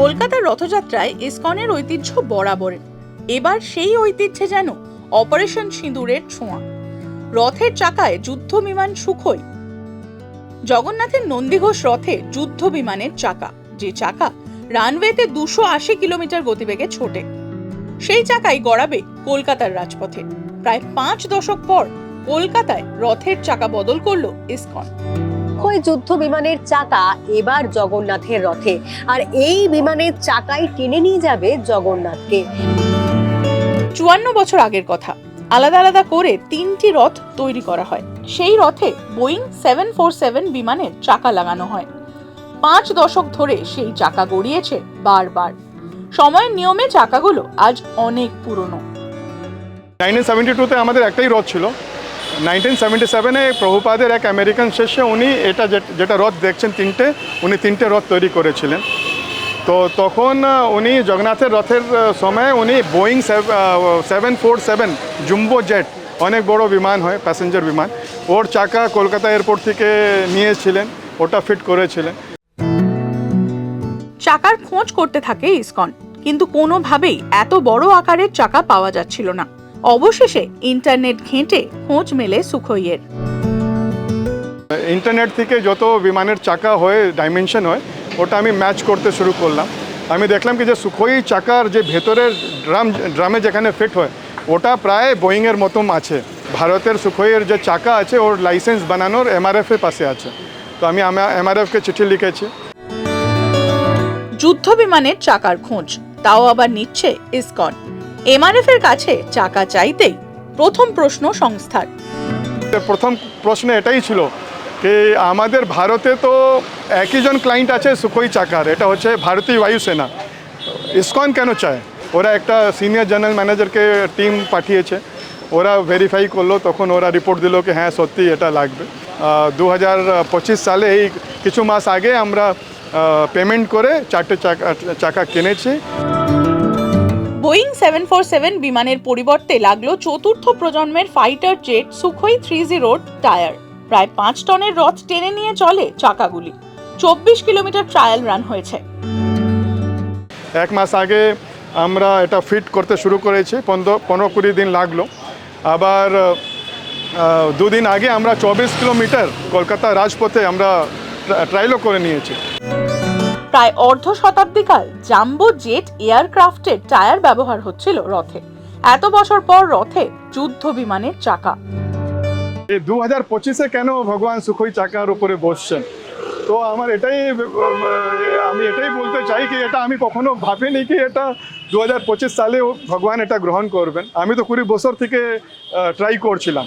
রথযাত্রায় ইসকনের ঐতিহ্য বরাবর এবার সেই ঐতিহ্যে যেন অপারেশন সিঁদুরের ছোঁয়া। রথের চাকায় যুদ্ধ বিমান সুখই। জগন্নাথের নন্দীঘোষ রথে যুদ্ধ বিমানের চাকা, যে চাকা রানওয়েতে দুশো আশি কিলোমিটার গতিবেগে ছোটে। সেই চাকাই গড়াবে কলকাতার রাজপথে। প্রায় পাঁচ দশক পর কলকাতায় রথের চাকা বদল করল ইসকন। ওই যুদ্ধ বিমানের চাকা এবার জগন্নাথের রথে। আর এই বিমানের চাকাই টেনে নিয়ে যাবে জগন্নাথকে। চুয়ান্ন বছর আগের কথা। আলাদা আলাদা করে তিনটি রথ তৈরি করা হয়। সেই রথে বোয়িং সেভেন ফোর সেভেন বিমানের চাকা লাগানো হয়। পাঁচ দশক ধরে সেই চাকা গড়িয়েছে বারবার। সময়ের নিয়মে চাকাগুলো আজ অনেক পুরনো। নাইনটিন সেভেন্টি টুতে আমাদের একটাই রথ ছিল। নাইনটিন সেভেন্টি সেভেনে প্রভুপাদের এক আমেরিকান শেষে উনি এটা যেটা রথ দেখছেন তিনটে, উনি তিনটে রথ তৈরি করেছিলেন। তো তখন উনি জগন্নাথের রথের সময় উনি Boeing seven four seven jumbo jet, অনেক বড় বিমান হয়, প্যাসেঞ্জার বিমান। ওর চাকা কলকাতা এয়ারপোর্ট থেকে নিয়েছিলেন, ওটা ফিট করেছিলেন। চাকার খোঁজ করতে থাকে ইসকন, কিন্তু কোনোভাবেই এত বড় আকারের চাকা পাওয়া যাচ্ছিল না। অবশেষে ইন্টারনেট ঘেঁটে খোঁজ মেলে সুখইয়ের। ইন্টারনেট থেকে যত বিমানের চাকা হয় ডাইমেনশন হয় ওটা আমি ম্যাচ করতে শুরু করলাম। আমি দেখলাম কি যে সুখোই চাকার যে ভেতরের ড্রাম ড্রামে যেখানে ফিট হয় ওটা প্রায় বোয়িংয়ের মতন আছে। ভারতের সুখোইয়ের যে চাকা আছে ওর লাইসেন্স বানানোর এমআরএফের পাশে আছে। তো আমি এমআরএফকে চিঠি লিখেছি। যুদ্ধ বিমানের চাকার খোঁজ তাও আবার নিচ্ছে ইসকন। এমআরএফ এর কাছে চাকা চাইতেই প্রথম প্রশ্ন সংস্থার। প্রথম প্রশ্ন এটাই ছিল যে আমাদের ভারতে তো একই জন ক্লায়েন্ট আছে সুখোই চাকার, এটা হচ্ছে ভারতীয় বায়ুসেনা। ইসকন কেন চায়? ওরা একটা সিনিয়র জেনারেল ম্যানেজারকে টিম পাঠিয়েছে, ওরা ভেরিফাই করল, তখন ওরা রিপোর্ট দিল কি হ্যাঁ সত্যি এটা লাগবে। দু হাজার পঁচিশ সালে এই কিছু মাস আগে আমরা পেমেন্ট করে চারটে চাকা চাকা কিনেছি। বোয়িং সেভেন ফোর সেভেন বিমানের পরিবর্তে লাগল চতুর্থ প্রজন্মের ফাইটার জেট সুখোই থ্রি জিরোর টায়ার প্রায় পাঁচ টনের রথ টেনে নিয়ে চলে চাকাগুলি। চব্বিশ কিলোমিটার ট্রায়াল রান হয়েছে। এক মাস আগে আমরা এটা ফিট করতে শুরু করেছি, পনেরো পনেরো কুড়ি দিন লাগল। আবার দুদিন আগে আমরা চব্বিশ কিলোমিটার কলকাতা রাজপথে আমরা ট্রায়ালও করে নিয়েছি। প্রায় অর্ধ শতাব্দীকাল জাম্বো জেট এয়ারক্রাফটের টায়ার ব্যবহার হচ্ছিল রথে। এত বছর পর রথে যুদ্ধ বিমানের চাকা। দু হাজার পঁচিশে কেন ভগবান সুখই চাকার উপরে বসছেন? তো আমার এটাই আমি এটাই বলতে চাই কি এটা আমি কখনো ভাবিনি কি এটা দু হাজার পঁচিশ সালেও ভগবান এটা গ্রহণ করবেন। আমি তো কুড়ি বছর থেকে ট্রাই করছিলাম।